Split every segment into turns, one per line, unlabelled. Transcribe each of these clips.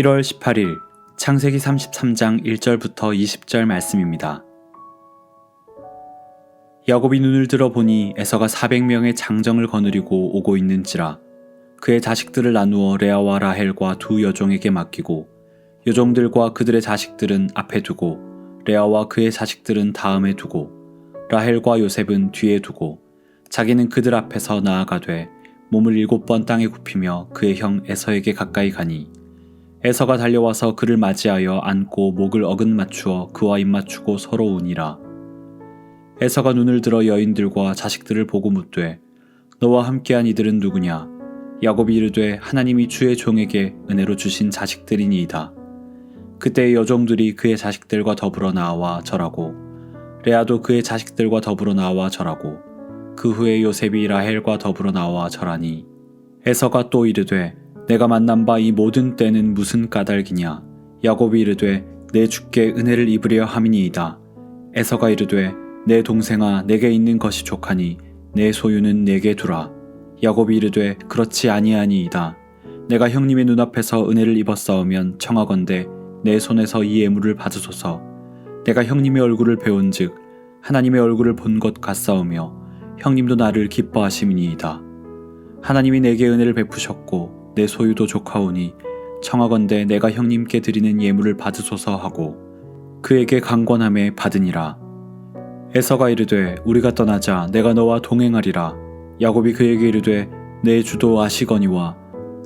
1월 18일 창세기 33장 1절부터 20절 말씀입니다. 야곱이 눈을 들어 보니 에서가 400명의 장정을 거느리고 오고 있는지라 그의 자식들을 나누어 레아와 라헬과 두 여종에게 맡기고 여종들과 그들의 자식들은 앞에 두고 레아와 그의 자식들은 다음에 두고 라헬과 요셉은 뒤에 두고 자기는 그들 앞에서 나아가되 몸을 일곱 번 땅에 굽히며 그의 형 에서에게 가까이 가니 에서가 달려와서 그를 맞이하여 안고 목을 어긋 맞추어 그와 입 맞추고 서로 우니라. 에서가 눈을 들어 여인들과 자식들을 보고 묻되 너와 함께한 이들은 누구냐? 야곱이 이르되 하나님이 주의 종에게 은혜로 주신 자식들이니이다. 그때 여종들이 그의 자식들과 더불어 나와 절하고 레아도 그의 자식들과 더불어 나와 절하고 그 후에 요셉이 라헬과 더불어 나와 절하니. 에서가 또 이르되 내가 만난 바 이 모든 때는 무슨 까닭이냐? 야곱이 이르되 내 주께 은혜를 입으려 함이니이다. 에서가 이르되 내 동생아 내게 있는 것이 족하니 내 소유는 내게 두라. 야곱이 이르되 그렇지 아니하니이다. 내가 형님의 눈앞에서 은혜를 입었사오면 청하건대 내 손에서 이 예물을 받으소서. 내가 형님의 얼굴을 배운즉 하나님의 얼굴을 본 것 같사오며 형님도 나를 기뻐하심이니이다. 하나님이 내게 은혜를 베푸셨고 내 소유도 족하오니 청하건대 내가 형님께 드리는 예물을 받으소서 하고 그에게 강권함에 받으니라. 에서가 이르되 우리가 떠나자 내가 너와 동행하리라. 야곱이 그에게 이르되 내 주도 아시거니와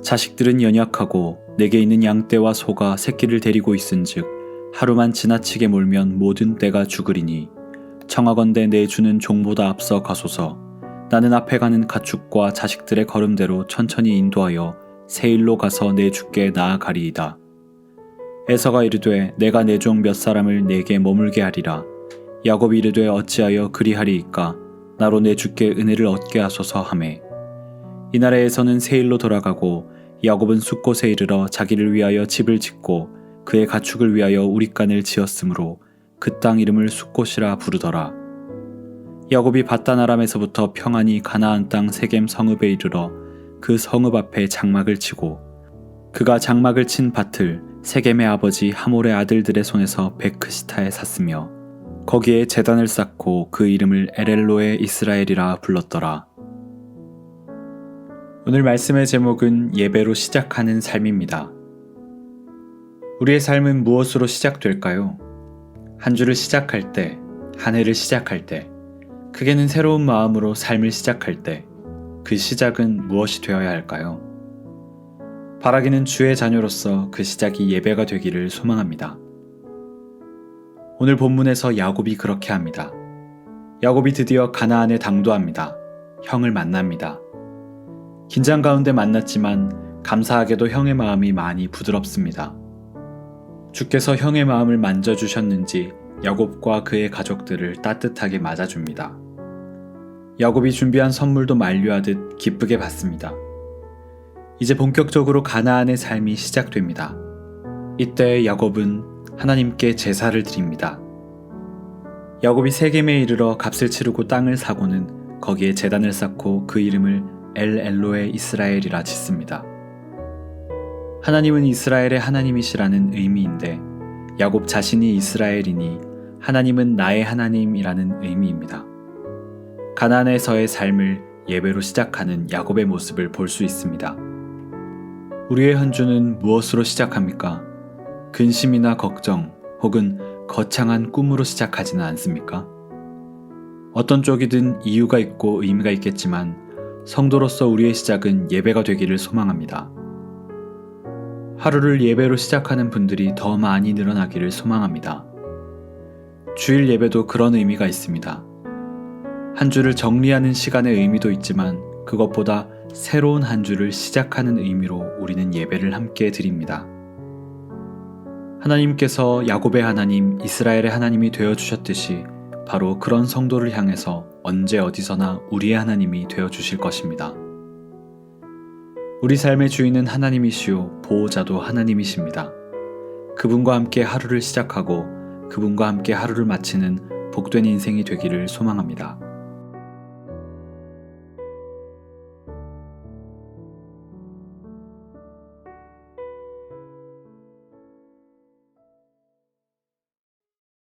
자식들은 연약하고 내게 있는 양떼와 소가 새끼를 데리고 있은즉 하루만 지나치게 몰면 모든 떼가 죽으리니 청하건대 내 주는 종보다 앞서 가소서. 나는 앞에 가는 가축과 자식들의 걸음대로 천천히 인도하여 세일로 가서 내 주께 나아가리이다. 에서가 이르되 내가 내 종 몇 사람을 내게 머물게 하리라. 야곱이 이르되 어찌하여 그리하리이까 나로 내 주께 은혜를 얻게 하소서 하매 이날에에서는 세일로 돌아가고 야곱은 숫곳에 이르러 자기를 위하여 집을 짓고 그의 가축을 위하여 우리간을 지었으므로 그 땅 이름을 숫곳이라 부르더라. 야곱이 바다나람에서부터 평안히 가나안 땅 세겜 성읍에 이르러 그 성읍 앞에 장막을 치고 그가 장막을 친 밭을 세겜의 아버지 하몰의 아들들의 손에서 베크시타에 샀으며 거기에 재단을 쌓고 그 이름을 에렐로의 이스라엘이라 불렀더라. 오늘 말씀의 제목은 예배로 시작하는 삶입니다. 우리의 삶은 무엇으로 시작될까요? 한 주를 시작할 때, 한 해를 시작할 때, 크게는 새로운 마음으로 삶을 시작할 때, 그 시작은 무엇이 되어야 할까요? 바라기는 주의 자녀로서 그 시작이 예배가 되기를 소망합니다. 오늘 본문에서 야곱이 그렇게 합니다. 야곱이 드디어 가나안에 당도합니다. 형을 만납니다. 긴장 가운데 만났지만 감사하게도 형의 마음이 많이 부드럽습니다. 주께서 형의 마음을 만져주셨는지 야곱과 그의 가족들을 따뜻하게 맞아줍니다. 야곱이 준비한 선물도 만류하듯 기쁘게 받습니다. 이제 본격적으로 가나안의 삶이 시작됩니다. 이때 야곱은 하나님께 제사를 드립니다. 야곱이 세겜에 이르러 값을 치르고 땅을 사고는 거기에 제단을 쌓고 그 이름을 엘 엘로의 이스라엘이라 짓습니다. 하나님은 이스라엘의 하나님이시라는 의미인데 야곱 자신이 이스라엘이니 하나님은 나의 하나님이라는 의미입니다. 가나안에서의 삶을 예배로 시작하는 야곱의 모습을 볼 수 있습니다. 우리의 한 주는 무엇으로 시작합니까? 근심이나 걱정 혹은 거창한 꿈으로 시작하지는 않습니까? 어떤 쪽이든 이유가 있고 의미가 있겠지만 성도로서 우리의 시작은 예배가 되기를 소망합니다. 하루를 예배로 시작하는 분들이 더 많이 늘어나기를 소망합니다. 주일 예배도 그런 의미가 있습니다. 한 주를 정리하는 시간의 의미도 있지만 그것보다 새로운 한 주를 시작하는 의미로 우리는 예배를 함께 드립니다. 하나님께서 야곱의 하나님, 이스라엘의 하나님이 되어 주셨듯이 바로 그런 성도를 향해서 언제 어디서나 우리의 하나님이 되어 주실 것입니다. 우리 삶의 주인은 하나님이시요 보호자도 하나님이십니다. 그분과 함께 하루를 시작하고 그분과 함께 하루를 마치는 복된 인생이 되기를 소망합니다.